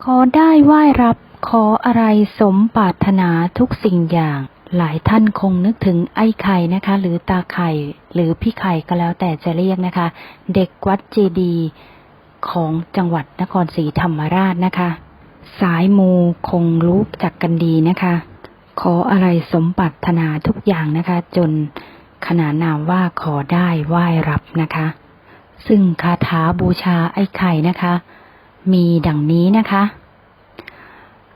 ขอได้ไหว้รับขออะไรสมปรารถนาทุกสิ่งอย่าง หลายท่านคงนึกถึงไอ้ไข่นะคะ หรือตาไข่ หรือพี่ไข่ก็แล้วแต่จะเรียกนะคะ เด็กวัดเจดีของจังหวัดนครศรีธรรมราชนะคะ สายมูคงรู้จักกันดีนะคะ ขออะไรสมปรารถนาทุกอย่างนะคะ จนขนานนามว่าขอได้ไหว้รับนะคะ ซึ่งคาถาบูชาไอ้ไข่นะคะ มีดังนี้นะคะ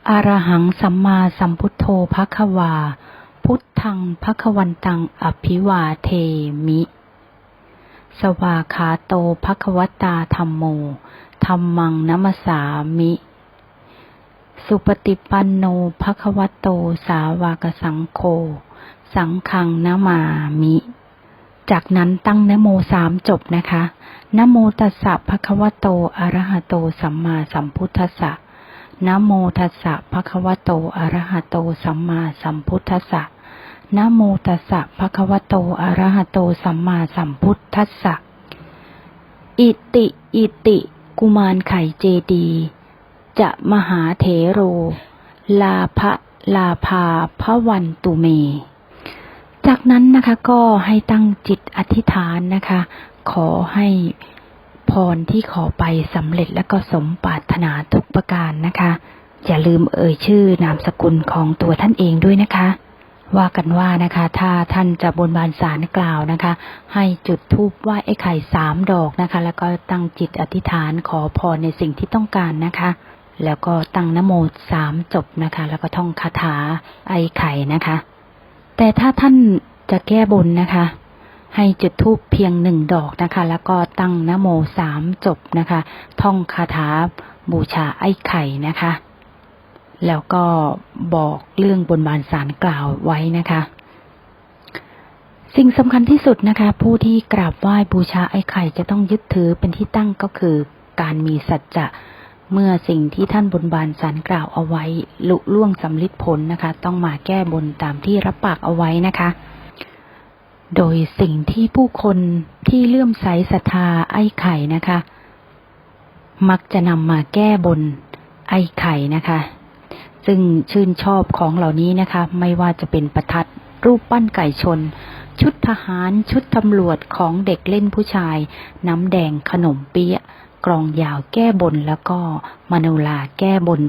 อารหังสัมมาสัมพุทโธภควา พุทธังภควันตังอภิวาเทมิ สวาขาโตภควตาธรรมโมธรรมังนัมสามิ สุปฏิปันโนภควโตสาวากสังโฆ สังฆังนามามิ จากนั้นตั้งนโมสามจบนะคะนโมตัสสะภะคะวะโตอะระหะโตสัมมาสัมพุทธัสสะนโมตัสสะภะคะวะโตอะระหะโตสัมมาสัมพุทธัสสะนโมตัสสะภะคะวะโตอะระหะโตสัมมาสัมพุทธัสสะ อิติ อิติ กุมารไข่เจดีย์จะมหาเถโร ลาภะลาภาพระวันตุเม จากนั้นนะคะก็ให้ตั้งจิตอธิษฐานนะคะ ขอให้พรที่ขอไปสำเร็จและก็สมปรารถนาทุกประการนะคะ อย่าลืมเอ่ยชื่อนามสกุลของตัวท่านเองด้วยนะคะ ว่ากันว่านะคะ ถ้าท่านจะบนบานสารกล่าวนะคะ ให้จุดธูปไหว้ไอ้ไข่สามดอกนะคะ แล้วก็ตั้งจิตอธิษฐานขอพรในสิ่งที่ต้องการนะคะแล้วก็ตั้งนโมสามจบนะคะ แล้วก็ท่องคาถาไอ้ไข่นะคะ แต่ถ้าท่านจะแก้บนนะคะ ให้จุดธูปเพียงหนึ่งดอกนะคะ แล้วก็ตั้งนโมสามจบนะคะ ท่องคาถาบูชาไอ้ไข่นะคะ แล้วก็บอกเรื่องบนบานสารกล่าวไว้นะคะ สิ่งสำคัญที่สุดนะคะ ผู้ที่กราบไหว้บูชาไอ้ไข่จะต้องยึดถือเป็นที่ตั้งก็คือการมีสัจจะ เมื่อสิ่งที่ท่านบนบานสารกล่าวเอาไว้ ลุล่วงสำลิดผลนะคะ ต้องมาแก้บนตามที่รับปากเอาไว้นะคะ โดยสิ่งที่ผู้คนที่เลื่อมใสศรัทธาไอ้ไข่นะคะ มักจะนำมาแก้บนไอ้ไข่นะคะ ซึ่งชื่นชอบของเหล่านี้นะคะ ไม่ว่าจะเป็นประทัดรูปปั้นไก่ชน ชุดทหารชุดตำรวจของเด็กเล่นผู้ชาย น้ำแดงขนมเปี๊ยะ กรองยาวแก้บนแล้วก็มโนลาแก้บน